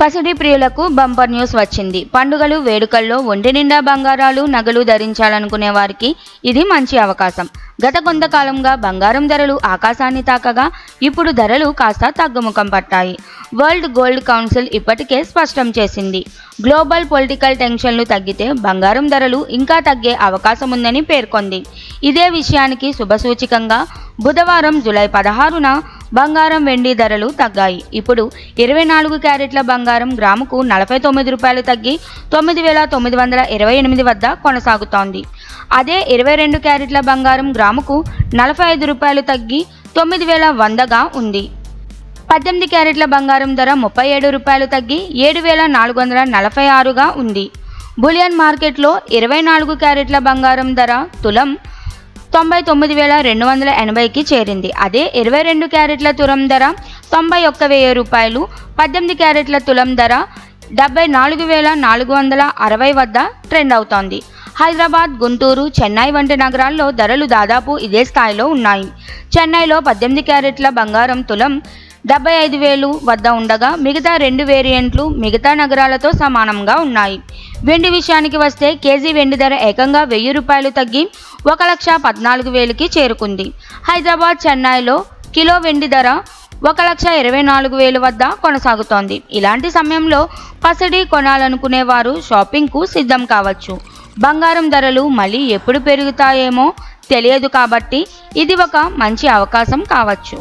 పసిడి ప్రియులకు bumper news వచ్చింది. పండుగలు వేడుకల్లో ఒంటి నిండా బంగారాలు నగలు ధరించాలనుకునే వారికి ఇది మంచి అవకాశం. గత కొంతకాలంగా బంగారం ధరలు ఆకాశాన్ని తాకగా ఇప్పుడు ధరలు కాస్త తగ్గుముఖం పట్టాయి. వరల్డ్ గోల్డ్ కౌన్సిల్ ఇప్పటికే స్పష్టం చేసింది. గ్లోబల్ పొలిటికల్ టెన్షన్లు తగ్గితే బంగారం ధరలు ఇంకా తగ్గే అవకాశం ఉందని పేర్కొంది. ఇదే విషయానికి శుభసూచికంగా బుధవారం జూలై పదహారున బంగారం వెండి ధరలు తగ్గాయి. ఇప్పుడు ఇరవై నాలుగు క్యారెట్ల బంగారం గ్రాముకు నలభై తొమ్మిది రూపాయలు తగ్గి తొమ్మిది వేల తొమ్మిది వందల ఇరవై ఎనిమిది వద్ద కొనసాగుతోంది. అదే ఇరవై రెండు క్యారెట్ల బంగారం గ్రాముకు నలభై ఐదు రూపాయలు తగ్గి తొమ్మిది వేల వందగా ఉంది. పద్దెనిమిది క్యారెట్ల బంగారం ధర ముప్పై ఏడు రూపాయలు తగ్గి ఏడు వేల నాలుగు వందల నలభై ఆరుగా ఉంది. బులియన్ మార్కెట్లో ఇరవై నాలుగు క్యారెట్ల బంగారం ధర తులం తొంభై తొమ్మిది వేల రెండు వందల ఎనభైకి చేరింది. అదే ఇరవై రెండు క్యారెట్ల తులం ధర తొంభై ఒక్క వెయ్యి రూపాయలు పద్దెనిమిది క్యారెట్ల తులం ధర డెబ్బై నాలుగు వేల నాలుగు వందల అరవై వద్ద ట్రెండ్ అవుతోంది. హైదరాబాద్ గుంటూరు చెన్నై వంటి నగరాల్లో ధరలు దాదాపు ఇదే స్థాయిలో ఉన్నాయి. చెన్నైలో పద్దెనిమిది క్యారెట్ల బంగారం తులం డెబ్బై ఐదు వేలు వద్ద ఉండగా మిగతా రెండు వేరియంట్లు మిగతా నగరాలతో సమానంగా ఉన్నాయి. వెండి విషయానికి వస్తే కేజీ వెండి ధర ఏకంగా వెయ్యి రూపాయలు తగ్గి ఒక లక్ష పద్నాలుగు వేలకి చేరుకుంది. హైదరాబాద్ చెన్నైలో కిలో వెండి ధర ఒక లక్ష ఇరవై నాలుగు వేలు వద్ద కొనసాగుతోంది. ఇలాంటి సమయంలో పసిడి కొనాలనుకునే వారు షాపింగ్కు సిద్ధం కావచ్చు. బంగారం ధరలు మళ్ళీ ఎప్పుడు పెరుగుతాయేమో తెలియదు కాబట్టి ఇది ఒక మంచి అవకాశం కావచ్చు.